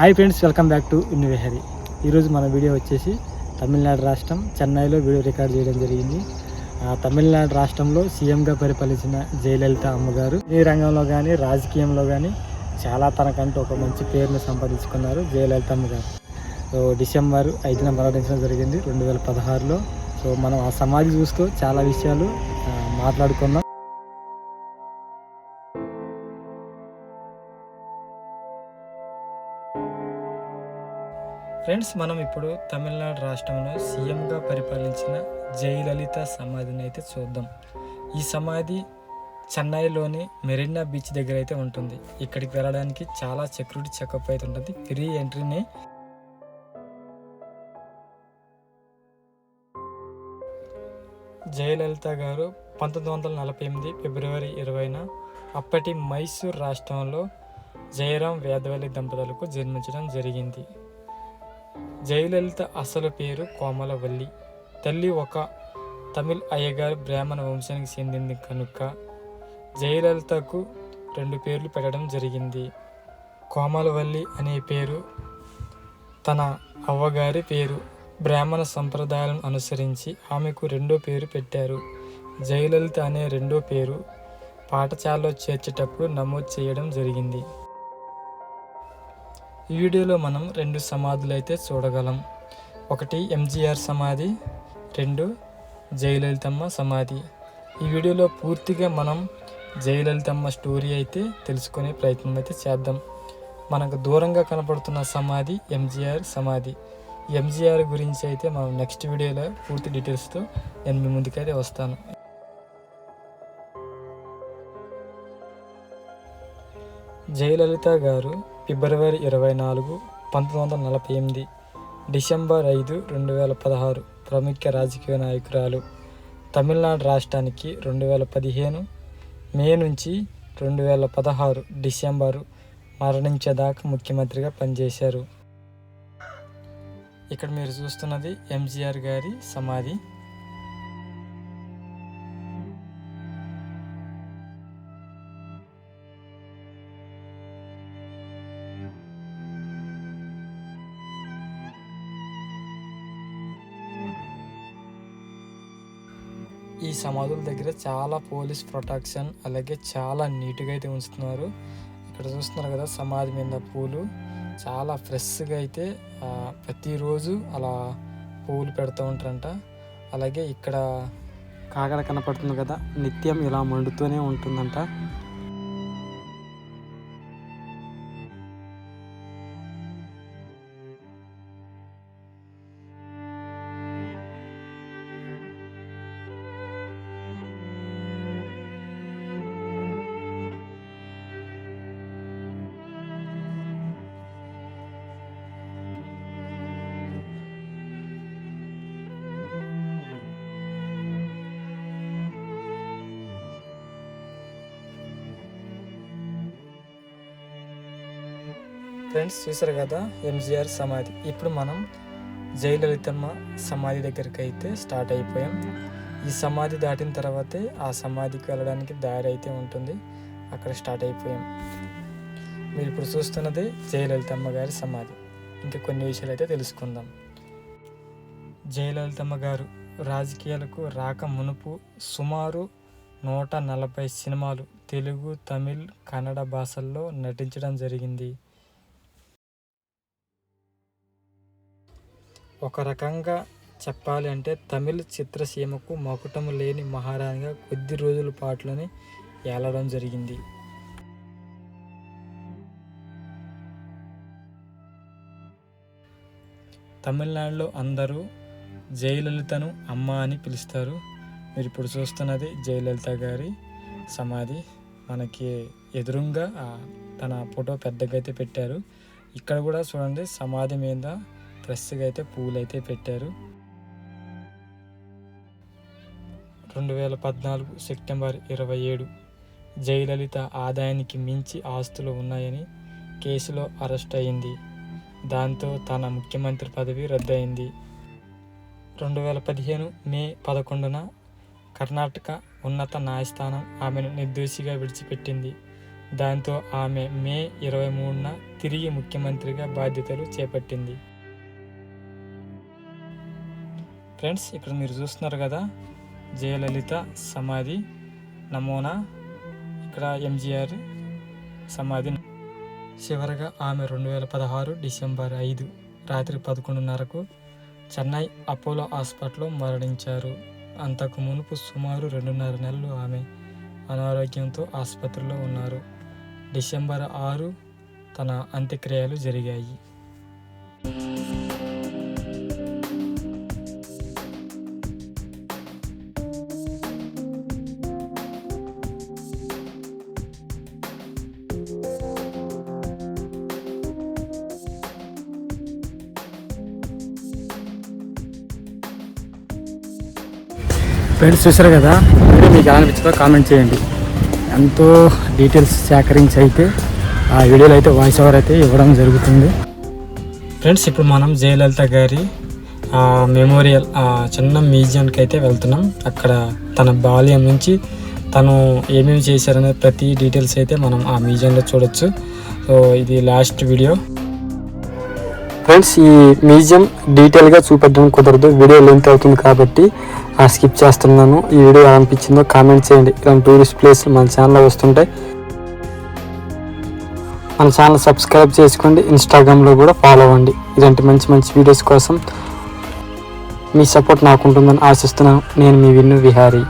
Hi friends welcome back to ఇన్విహరి ఈరోజు మన video వచ్చేసి తమిళనాడు రాష్ట్రం చెన్నైలో వీడియో రికార్డ్ చేయడం జరిగింది. ఆ, తమిళనాడు రాష్ట్రంలో సీఎంగా పరిపాలించిన జయలలిత అమ్మగారు. ఈ రంగంలో కానీ రాజకీయంలో కానీ చాలా తనకంటూ ఒక మంచి పేరును సంపాదించుకున్నారు జయలలిత అమ్మగారు. సో డిసెంబర్ ఐదున మరణించడం జరిగింది రెండు వేల పదహారులో. సో మనం ఆ సమాధి చూస్తూ చాలా విషయాలు మాట్లాడుకున్నాం. ఫ్రెండ్స్ మనం ఇప్పుడు తమిళనాడు రాష్ట్రంలో సీఎంగా పరిపాలించిన జయలలిత సమాధిని అయితే చూద్దాం. ఈ సమాధి చెన్నైలోని మెరీనా బీచ్ దగ్గర అయితే ఉంటుంది. ఇక్కడికి వెళ్ళడానికి చాలా సెక్యూరిటీ చెకప్ అయితే ఉంటుంది. ఫ్రీ ఎంట్రీని జయలలిత గారు పంతొమ్మిది వందల నలభై ఎనిమిది ఫిబ్రవరి ఇరవైన అప్పటి మైసూర్ రాష్ట్రంలో జయరాం వేదవల్లి దంపతులకు జన్మించడం జరిగింది. జయలలిత అసలు పేరు కోమలవల్లి. తల్లి ఒక తమిళ్ అయ్యగారు బ్రాహ్మణ వంశానికి చెందింది కనుక జయలలితకు రెండు పేర్లు పెట్టడం జరిగింది. కోమలవల్లి అనే పేరు తన అవ్వగారి పేరు బ్రాహ్మణ సంప్రదాయాలను అనుసరించి ఆమెకు రెండో పేరు పెట్టారు. జయలలిత అనే రెండో పేరు పాఠశాలలో చేర్చేటప్పుడు నమోదు చేయడం జరిగింది. ఈ వీడియోలో మనం రెండు సమాధులు అయితే చూడగలం. ఒకటి ఎంజీఆర్ సమాధి రెండు జయలలితమ్మ సమాధి. ఈ వీడియోలో పూర్తిగా మనం జయలలితమ్మ స్టోరీ అయితే తెలుసుకునే ప్రయత్నం అయితే చేద్దాం. మనకు దూరంగా కనపడుతున్న సమాధి ఎంజీఆర్ సమాధి. ఎంజీఆర్ గురించి అయితే మనం నెక్స్ట్ వీడియోలో పూర్తి డీటెయిల్స్తో నేను మీ ముందుకైతే వస్తాను. జయలలిత గారు ఫిబ్రవరి ఇరవై నాలుగు పంతొమ్మిది వందల నలభై ఎనిమిది డిసెంబర్ ఐదు రెండు వేల పదహారు ప్రముఖ రాజకీయ నాయకురాలు తమిళనాడు రాష్ట్రానికి రెండు వేల పదిహేను మే నుంచి రెండు వేల పదహారు డిసెంబరు మరణించేదాకా ముఖ్యమంత్రిగా పనిచేశారు. ఇక్కడ మీరు చూస్తున్నది ఎంజీఆర్ గారి సమాధి. ఈ సమాధుల దగ్గర చాలా పోలీస్ ప్రొటెక్షన్ అలాగే చాలా నీట్గా అయితే ఉంచుతున్నారు. ఇక్కడ చూస్తున్నారు కదా సమాధి మీద పూలు. చాలా ఫ్రెష్గా అయితే ప్రతిరోజు అలా పూలు పెడుతూ ఉంటారంట. అలాగే ఇక్కడ కాకర కనపడుతుంది కదా నిత్యం ఇలా మండుతూనే ఉంటుందంట. ఫ్రెండ్స్ చూసారు కదా? ఎంజీఆర్ సమాధి. ఇప్పుడు మనం జయలలితమ్మ సమాధి దగ్గరికి అయితే స్టార్ట్ అయిపోయాం. ఈ సమాధి దాటిన తర్వాతే ఆ సమాధికి వెళ్ళడానికి దారి అయితే ఉంటుంది. అక్కడ స్టార్ట్ అయిపోయాం. మీరు ఇప్పుడు చూస్తున్నది జయలలితమ్మ గారి సమాధి. ఇంకా కొన్ని విషయాలు అయితే తెలుసుకుందాం. జయలలితమ్మ గారు రాజకీయాలకు రాక మునుపు సుమారు నూట నలభై సినిమాలు తెలుగు తమిళ్ కన్నడ భాషల్లో నటించడం జరిగింది. ఒక రకంగా చెప్పాలి అంటే తమిళ చిత్రసీమకు మకుటము లేని మహారాణిగా కొద్ది రోజుల పాటులోనే ఏలడం జరిగింది. తమిళనాడులో అందరూ జయలలితను అమ్మ అని పిలుస్తారు. మీరు ఇప్పుడు చూస్తున్నది జయలలిత గారి సమాధి. మనకి ఎదురుగా తన ఫోటో పెద్దగా అయితే పెట్టారు. ఇక్కడ కూడా చూడండి సమాధి మీద ఫ్రెష్గా అయితే పూలు అయితే పెట్టారు. రెండు వేల పద్నాలుగు సెప్టెంబర్ ఇరవై ఏడు జయలలిత ఆదాయానికి మించి ఆస్తులు ఉన్నాయని కేసులో అరెస్ట్ అయింది. దాంతో తన ముఖ్యమంత్రి పదవి రద్దయింది. రెండు వేల పదిహేను మే పదకొండున కర్ణాటక ఉన్నత న్యాయస్థానం ఆమెను నిర్దోషిగా విడిచిపెట్టింది. దాంతో ఆమె మే ఇరవై మూడున తిరిగి ముఖ్యమంత్రిగా బాధ్యతలు చేపట్టింది. ఫ్రెండ్స్ ఇక్కడ మీరు చూస్తున్నారు కదా జయలలిత సమాధి నమూనా. ఇక్కడ ఎంజీఆర్ సమాధి. చివరగా ఆమె రెండు వేల పదహారు డిసెంబర్ ఐదు రాత్రి పదకొండున్నరకు చెన్నై అపోలో హాస్పిటల్లో మరణించారు. అంతకు మునుపు సుమారు రెండున్నర నెలలు ఆమె అనారోగ్యంతో ఆసుపత్రిలో ఉన్నారు. డిసెంబర్ ఆరు తన అంత్యక్రియలు జరిగాయి. ఫ్రెండ్స్ చూసారు కదా? వీడియో మీకు ఎలా అనిపించిందో కామెంట్ చేయండి. ఎంతో డీటెయిల్స్ సేకరించి అయితే ఆ వీడియోలో అయితే వాయిస్ ఓవర్ అయితే ఇవ్వడం జరుగుతుంది. ఫ్రెండ్స్ ఇప్పుడు మనం జయలలిత గారి మెమోరియల్ చిన్న మ్యూజియంకి అయితే వెళ్తున్నాం. అక్కడ తన బాల్యం నుంచి తను ఏమేమి చేశారనే ప్రతి డీటెయిల్స్ అయితే మనం ఆ మ్యూజియంలో చూడొచ్చు. సో ఇది లాస్ట్ వీడియో ఫ్రెండ్స్ ఈ మ్యూజియం డీటెయిల్గా చూపెట్టడం కుదరదు. వీడియో లెంత్ అవుతుంది కాబట్టి ఆ స్కిప్ చేస్తున్నాను. ఈ వీడియో అనిపించిందో కామెంట్ చేయండి. ఇలాంటి టూరిస్ట్ ప్లేస్లు మన ఛానల్లో వస్తుంటాయి. మన ఛానల్ సబ్స్క్రైబ్ చేసుకోండి. ఇన్స్టాగ్రామ్లో కూడా ఫాలో అవ్వండి. ఇలాంటి మంచి మంచి వీడియోస్ కోసం మీ సపోర్ట్ నాకు ఉంటుందని ఆశిస్తున్నాను. నేను మీ విన్ను విహారీ.